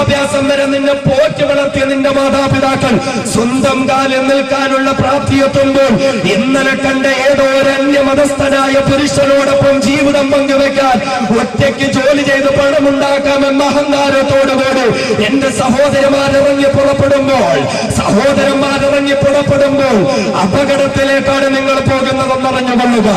വിദ്യാഭ്യാസം വരെ നിന്നെ പോറ്റി വളർത്തിയ നിന്റെ മാതാപിതാക്കൾ സ്വന്തം കാലിൽ നിൽക്കാനുള്ള പ്രാപ്തിയെത്തുമ്പോൾ ഇന്നലെ കണ്ട ഏതോ ഒരു അന്യമതസ്ഥനായ പുരുഷനോടൊപ്പം ജീവിതം പങ്കുവെക്കാൻ ഒറ്റയ്ക്ക് ജോലി ചെയ്ത് പണമുണ്ടാക്കാമെന്ന അഹങ്കാരത്തോടുകൂടി എന്റെ സഹോദരന്മാരിറങ്ങി പുറപ്പെടുമ്പോൾ സഹോദരന്മാരിറങ്ങി പുറപ്പെടുമ്പോൾ അപകടത്തിലേക്കാണ് നിങ്ങൾ പോകുന്നതെന്നറിഞ്ഞുകൊള്ളുക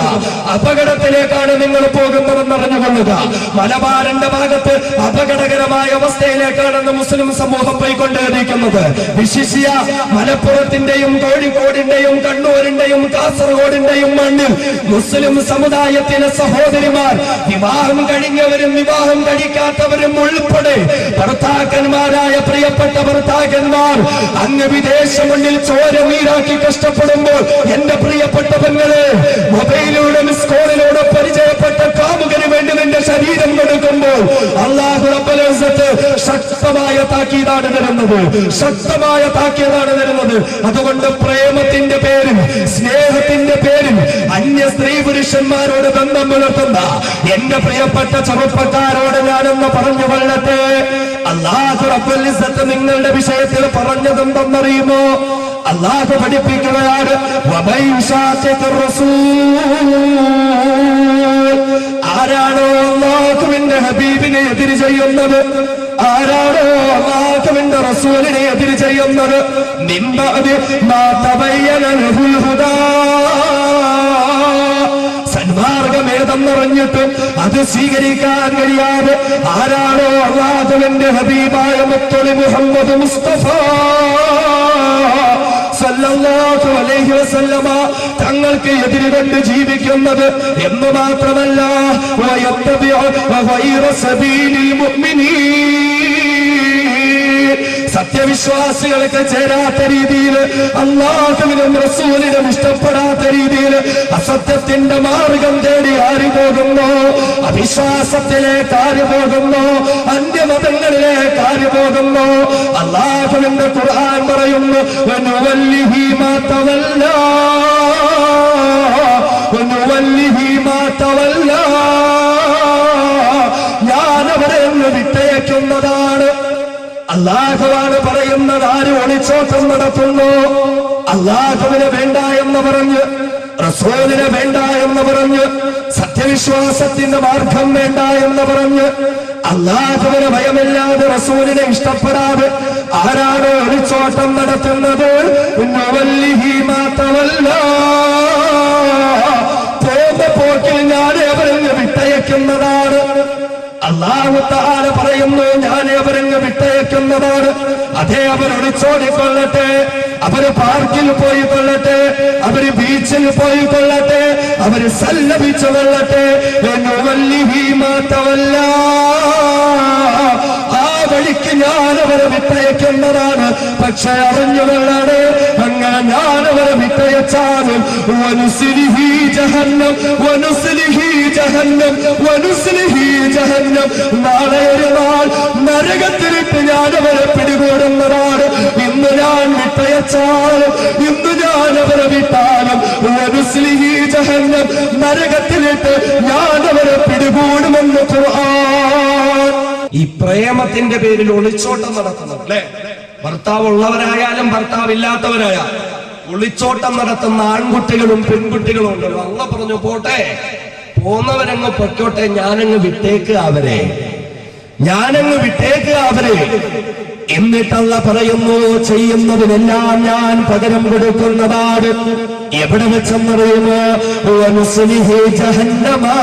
അപകടത്തിലേക്കാണ് നിങ്ങൾ പോകുന്നതെന്ന് പോകുന്നതെന്നറിഞ്ഞുകൊള്ളുക മലബാറിന്റെ ഭാഗത്ത് അപകടകരമായ അവസ്ഥയിലേക്കാണെന്ന് മുസ്ലിം സമൂഹം പോയിക്കൊണ്ടിരിക്കുന്നത്. വിശിഷ്യ മലപ്പുറത്തിന്റെയും കോഴിക്കോടിന്റെയും കണ്ണൂരിന്റെയും കാസർഗോഡിന്റെയും മണ്ണിൽ മുസ്ലിം സമുദായത്തിലെ സഹോദരിമാർ വിവാഹം കഴിഞ്ഞവരും വിവാഹം കഴിക്കാത്തവരും ഉൾപ്പെടെ ഭർത്താക്കന്മാരായ പ്രിയപ്പെട്ട ഭർത്താക്കന്മാർ അങ്ങ് വിദേശ മണ്ണിൽ ചോര നീരാക്കി കഷ്ടപ്പെടുമ്പോൾ എന്റെ പ്രിയപ്പെട്ട പെങ്ങളെ മൊബൈലിലൂടെ മിസ് കോളിലൂടെ പരിചയപ്പെട്ട കാമുകന് വേണ്ടി നിന്റെ ശരീരം കൊടുക്കുമ്പോൾ അള്ളാഹു ശക്തമായ താക്കീതാണ് തരുന്നത്. ശക്തമായ താക്കീതാണ് തരുന്നത്. അതുകൊണ്ട് പ്രേമത്തിന്റെ പേരിൽ സ്നേഹത്തിന്റെ പേരിൽ അന്യ സ്ത്രീ പുരുഷന്മാരോട് ബന്ധം പുലർത്തുന്ന എന്റെ പ്രിയപ്പെട്ട ചെറുപ്പക്കാരോട് ഞാനെന്ന് പറഞ്ഞു കൊള്ളട്ടെ. അള്ളാഹു റബ്ബുൽ ഇസ്സത്ത് നിങ്ങളുടെ വിഷയത്തിൽ പറഞ്ഞതെന്തെന്നറിയുമോ? അള്ളാഹു പഠിപ്പിക്കുകയാണ് ഹബീബിനെ എതിര് ചെയ്യുന്നത്? ആരാണോ അള്ളാഹുവിന്റെ റസൂലിനെ എതിര് ചെയ്യുന്നത്? നിമ്പത് സന്മാർഗം ഏതെന്നറിഞ്ഞിട്ട് അത് സ്വീകരിക്കാൻ കഴിയാതെ ആരാണോ അള്ളാഹുവിന്റെ ഹബീബായ മുത്തലി മുഹമ്മദ് മുസ്തഫ. തങ്ങൾക്ക് എതിരുകൊണ്ട് ജീവിക്കുന്നത് എന്ന് മാത്രമല്ല വയത്തബിഉ ഗൈറ സബീലിൽ മുഅ്മിനീൻ. സത്യവിശ്വാസികൾക്ക് ചേരാത്ത രീതിയിൽ അള്ളാഹുവിനും റസൂലിനും ഇഷ്ടപ്പെടാത്ത രീതിയിൽ അസത്യത്തിന്റെ മാർഗം തേടി ആരി പോകുന്നു അവിശ്വാസത്തിലേക്ക് ആര് പോകുന്നു അന്യമതങ്ങളിലേക്ക് ആര് പോകുന്നു അള്ളാഹുവിന്റെ ഖുർആൻ പറയുന്നു മാ തവല്ലാ അള്ളാഹുവാണ് പറയുന്നത് ആര് ഒളിച്ചോട്ടം നടത്തുന്നു? അള്ളാഹുവിനെ വേണ്ട എന്ന് പറഞ്ഞ് റസൂലിനെ വേണ്ട എന്ന് പറഞ്ഞ് സത്യവിശ്വാസത്തിന്റെ മാർഗം വേണ്ട എന്ന് പറഞ്ഞ് അള്ളാഹുവിനെ ഭയമില്ലാതെ റസൂലിനെ ഇഷ്ടപ്പെടാതെ ആരാണ് ഒളിച്ചോട്ടം നടത്തുന്നത്? പോക്കിൽ ഞാൻ അവരങ്ങ് വിട്ടയക്കുന്നതാണ്. അള്ളാഹു താല പറയുന്നു ഞാൻ അവരങ്ങ് വിട്ടയക്കുന്നതാണ്. അതേ അവർ ഒളിച്ചോടിക്കൊള്ളട്ടെ അവർ പാർക്കിൽ പോയി കൊള്ളട്ടെ. അവർ ബീച്ചിൽ പോയി കൊള്ളട്ടെ. അവർ സല്ലപിച്ചു കൊള്ളട്ടെ. എന്ന് വല്ലിഹി മാറ്റമല്ല ആ വഴിക്ക് ഞാൻ അവരെ വിട്ടയക്കേണ്ടതാണ് പക്ഷെ അറിഞ്ഞു കൊള്ളാണ് അങ്ങനെ ഞാൻ അവരെ വിട്ടയച്ചാലും നരകത്തിലിട്ട് ഞാൻ അവരെ പിടികൂടുന്നതാണ്. ഇന്ന് ഞാൻ വിട്ടയച്ചാലും ഇന്ന് ഞാൻ അവരെ വിട്ടാലും വനുസിലിഹി ജഹന്നം നരകത്തിലിട്ട് ഞാൻ അവരെ പിടികൂടുമെന്ന് ഖുർആൻ ഈ പ്രേമത്തിന്റെ പേരിൽ ഒളിച്ചോട്ടം നടത്തുന്നത് അല്ലെ? ഭർത്താവ് ഉള്ളവരായാലും ഭർത്താവ് ഇല്ലാത്തവരായ ഒളിച്ചോട്ടം നടത്തുന്ന ആൺകുട്ടികളും പെൺകുട്ടികളും ഉണ്ടല്ലോ. അള്ള പറഞ്ഞു പോട്ടെ പോന്നവരങ്ങ് പൊയ്ക്കോട്ടെ ഞാനങ്ങ് വിട്ടേക്ക് അവരെ. ഞാനങ്ങ് വിട്ടേക്ക് അവരെ. എന്നിട്ടല്ല പറയുന്നു ചെയ്യുന്നതിനെല്ലാം ഞാൻ പകരം കൊടുക്കുന്നതാണ്. എവിടെ വെച്ചെന്നറിയുമോ? ജഹന്നമാ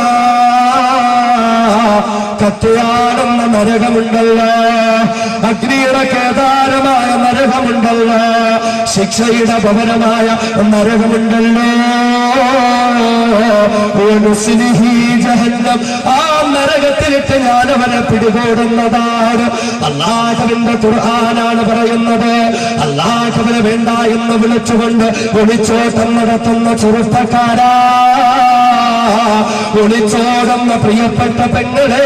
കത്തിയാടുന്ന നരകമുണ്ടല്ലോ. അഗ്നിയുടെ കേദാരമായ നരകമുണ്ടല്ലോ. ശിക്ഷയുടെ ഭവനമായ നരകമുണ്ടല്ലോ. ജഹന്നം ആ നരകത്തിലിട്ട് ഞാൻ പിടികൂടുന്നതാണ്. ഖുർആനാണ് പറയുന്നത്. അള്ളാഹുവിനെ വേണ്ട എന്ന് വിളിച്ചുകൊണ്ട് ഒളിച്ചോട്ടം നടത്തുന്ന ചെറുപ്പക്കാരാ. ഒളിച്ചോടുന്ന പ്രിയപ്പെട്ട പെങ്ങളെ.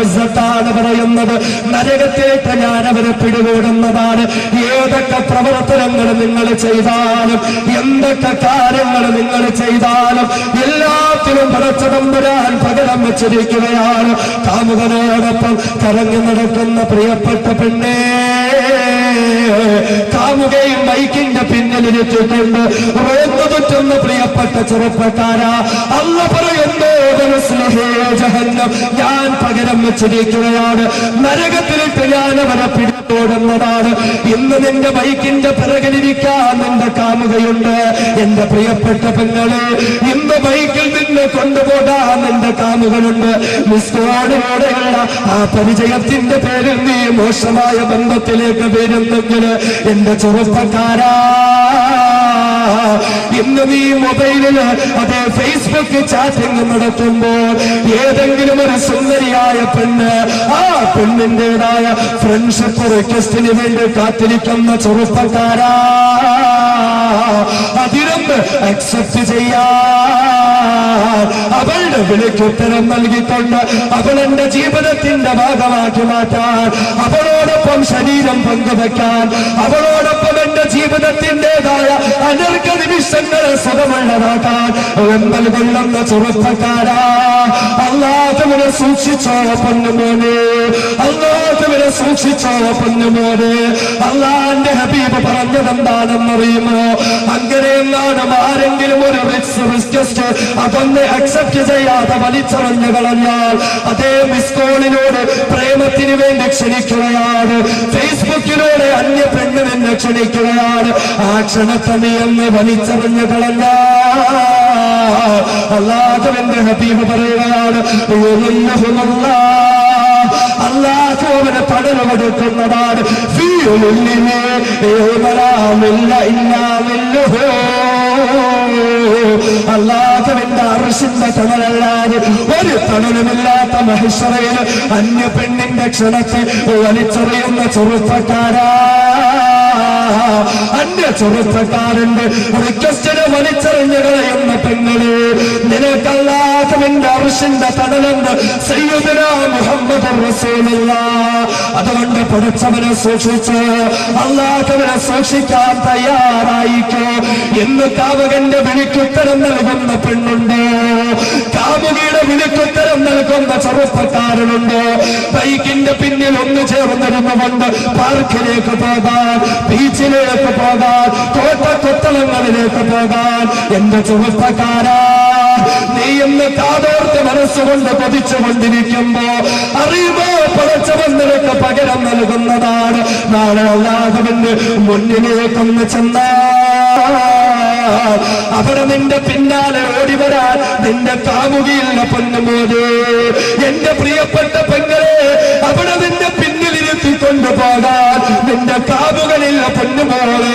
ഇസ്സത്താണ് പറയുന്നത്. നരകത്തേക്ക് ഞാൻ അവരെ പിടികൂടുന്നതാണ്. ഏതൊക്കെ പ്രവർത്തനങ്ങൾ നിങ്ങൾ ചെയ്താലും എന്തൊക്കെ കാര്യങ്ങൾ നിങ്ങൾ ചെയ്താലും എല്ലാത്തിനും പടച്ചതമ്പുരാൻ പകരം വെച്ചിരിക്കുകയാണ്. കാമുകനോടൊപ്പം കറങ്ങി നടക്കുന്ന പ്രിയപ്പെട്ട പെണ്ണേ. കാമുകയും ബൈക്കിന്റെ പിന്നിലിരുത്തിക്കൊണ്ട് റോഡ് തുറ്റുന്ന പ്രിയപ്പെട്ട ചെറുപ്പക്കാരാ അല്ല പറയുന്നു സ്നേഹേ ജഹന്നം." ഞാൻ പകരം വെച്ചിരിക്കുകയാണ് നരകത്തിലിട്ട് ഞാൻ അവരെ പിടികൂടുന്നതാണ് ഇന്ന് നിന്റെ ബൈക്കിന്റെ പിറകിലിരിക്കാൻ നിന്റെ കാമുകയുണ്ട്. എന്റെ പ്രിയപ്പെട്ട പെങ്ങളെ ഇന്ന് ബൈക്കിൽ നിന്ന് കൊണ്ടുപോകാൻ നിന്റെ കാമുകളുണ്ട് മിസ്കോടിലൂടെയുള്ള ആ പരിചയത്തിന്റെ പേരിൽ നീ മോശമായ ബന്ധത്തിലേക്ക് വരുന്നെങ്കിൽ എന്റെ ചെറുപ്പക്കാരാ. ഇന്ന് നീ മൊബൈലിൽ അതേ ഫേസ്ബുക്ക് ചാറ്റിംഗ് നടത്തുമ്പോൾ ഏതെങ്കിലും ഒരു സുന്ദരിയായ പെണ്ണ് ആ പെണ്ണിന്റേതായ ഫ്രണ്ട്ഷിപ്പ് റിക്വസ്റ്റിന് വേണ്ടി കാത്തിരിക്കുന്ന ചെറുപ്പക്കാരാ. അതിനൊന്ന് അക്സെപ്റ്റ് ചെയ്യാ. അവളുടെ വിളിക്ക് ഉത്തരം നൽകിക്കൊണ്ട് അവൾ എന്റെ ജീവിതത്തിന്റെ ഭാഗമാക്കി മാറ്റാൻ അവളോടൊപ്പം ശരീരം പങ്കുവെക്കാൻ അവളോടൊപ്പം എന്റെ ജീവിതത്തിന്റെതായ അനർഘ നിമിഷങ്ങളെ സുഖമുള്ളതാക്കാൻ വെമ്പൽ കൊള്ളുന്ന ചെറുപ്പക്കാരാ. അല്ലാത്തവനെ സൂക്ഷിച്ചോ പൊന്നുമോനെ അല്ലാത്തവരെ സൂക്ഷിച്ചോ പൊന്നുമോട് അള്ളാന്റെ ഹബീബ് പറഞ്ഞതെന്താണെന്നറിയുമോ? അങ്ങനെ എന്താണ് ആരെങ്കിലും ഒരു റിക്വസ്റ്റ് അതൊന്ന് അക്സെപ്റ്റ് ചെയ്യാതെ വലിച്ചെറിഞ്ഞു കളഞ്ഞാൽ അതേ മിസ് കോളിനോട് പ്രേമത്തിന് വേണ്ടി ക്ഷണിക്കുകയാണ്. ഫേസ്ബുക്കിലൂടെ അന്യ പെണ്ണ് ക്ഷണിക്കുകയാണ്. ആ ക്ഷണത്തെ നീ എന്ന് വലിച്ചെറിഞ്ഞു കളഞ്ഞാൽ. അള്ളാഹുവിന്റെ ഹബീബ് പറയുകയാണ്. അള്ളാഹു അർഷിന്റെ തണലല്ലാതെ ഒരു തണലുമില്ലാത്ത മഹിഷറയിൽ അന്യ പെണ്ണിന്റെ ക്ഷണത്തെ വലിച്ചെറിയുന്ന ചെറുപ്പക്കാരാ. അന്യ ചെറുപ്പക്കാരുണ്ട് റിക്വസ്റ്റിനെ വലിച്ചെറിഞ്ഞു കളയുന്ന പെങ്ങൾ. നിനക്കല്ലാത്തവന്റെ അർഷിന്റെ തടലെന്ന് മുഹമ്മദ് റസൂലുള്ള. അതുകൊണ്ട് പഠിച്ചവനെ സൂക്ഷിച്ച് അല്ലാത്തവനെ സൂക്ഷിക്കാൻ തയ്യാറായിക്കോ. എന്ന് കാമുകന്റെ വിളിക്കുത്തരം നൽകുന്ന പെണ്ണുണ്ട്. കാമുകിയുടെ വിളിക്കുത്തരം നൽകുന്ന ചെറുപ്പക്കാരനുണ്ട്. ബൈക്കിന്റെ പിന്നിൽ ഒന്ന് ചേർന്നിരുന്നുകൊണ്ട് പാർക്കിലേക്ക് പോകാൻ ബീച്ചിലേക്ക് പോകാൻ കോട്ടക്കൊത്തളങ്ങളിലേക്ക് പോകാൻ. എന്റെ ചെറുപ്പക്കാരാ നീ എന്ന് കാതോർത്ത് മനസ്സുകൊണ്ട് കൊതിച്ചുകൊണ്ടിരിക്കുമ്പോ അറിയുമോ പടച്ചവൻ നിനക്ക് പകരം നൽകുന്നതാണ്. നാളെ അല്ലാതെ മുന്നിലേക്കൊന്ന് ചെന്നാൽ അവിടെ നിന്റെ പിന്നാലെ ഓടി വരാൻ നിന്റെ കാമുകിയില്ല പൊന്നുമോനെ എന്റെ പ്രിയപ്പെട്ട പെങ്ങളെ അവിടെ നിന്റെ പിന്നിലിരുത്തി കൊണ്ടുപോകാൻ നിന്റെ കാമുകളില്ല നിങ്ങളുടെ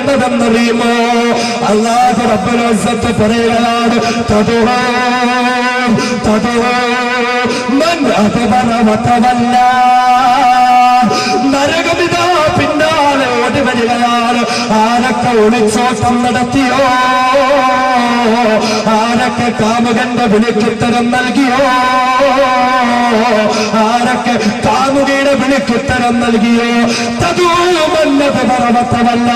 പിന്നാലെ വരുന്നതെന്നറിയുമോ അള്ളാഹു റബ്ബുലത്തെ പറയുകയാണ് തതുവോ തതുവോ മൻ അതുപറ വത്തവല്ല നരകമിതാ പിന്നാലെ ഓടി വരികയാണ് ആരൊക്കെ ഒളിച്ചോട്ടം നടത്തിയോ? ആരൊക്കെ കാമുകന്റെ വിളിക്കുത്തരം നൽകിയോ? ആരൊക്കെ കാമുകയുടെ വിളിക്കുത്തരം നൽകിയോ? തതൂമല്ലത് പറവത്തമല്ല.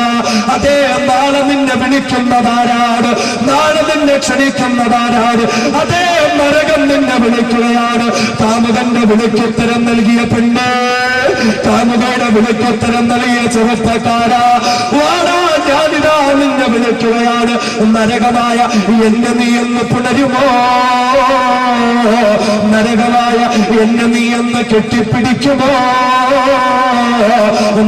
അതേ നാളെ നിന്നെ വിളിക്കുന്നതാരാണ്? നാളെ നിന്നെ ക്ഷണിക്കുന്നതാരാണ്? അതേ നരകം നിന്നെ വിളിക്കുകയാണ്. കാമുകന്റെ വിളിക്കുത്തരം നൽകിയ പെണ്ണ് കാമുകയുടെ വിളിക്കുത്തരം നൽകിയ ചെറുപ്പക്കാരാ. നിന്നെ വിളിക്കുകയാണ് നരകമായ എന്നെ നീ എന്ന് പുണരുമോ? നരകമായ എന്നെ നീ എന്ന് കെട്ടിപ്പിടിക്കുമോ?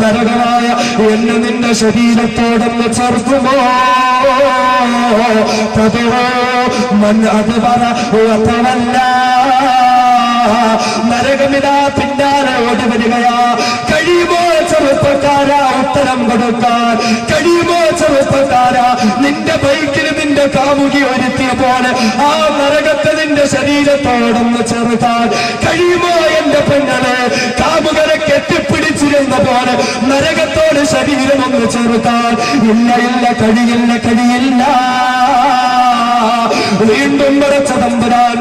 നരകമായ എന്നെ നിന്റെ ശരീരത്തോടൊന്ന് ചേർക്കുമോ? തതോ മൻ അത് പറ നരകമിതാ പിന്നാലെ ഓടി വരികയാ. ചെറുപ്പക്കാരാ ഉത്തരം കൊടുക്കാൻ. കഴിയുമോ ചെറുപ്പക്കാര നിന്റെ ബൈക്കിന് നിന്റെ കാമുകി ഒരുത്തിയ പോലെ ആ നരകത്തെ നിന്റെ ശരീരത്തോടൊന്ന് ചെറുതാൻ. കഴിയുമോ എന്റെ പെണ്ണനെ? കാമുകരെ കെട്ടിപ്പിടിച്ചിരുന്ന പോലെ നരകത്തോട് ശരീരം ഒന്ന് ചെറുതാൻ. ഇല്ല ഇല്ല കഴിയില്ല കഴിയില്ല. വീണ്ടും പടച്ച തമ്പുരാൻ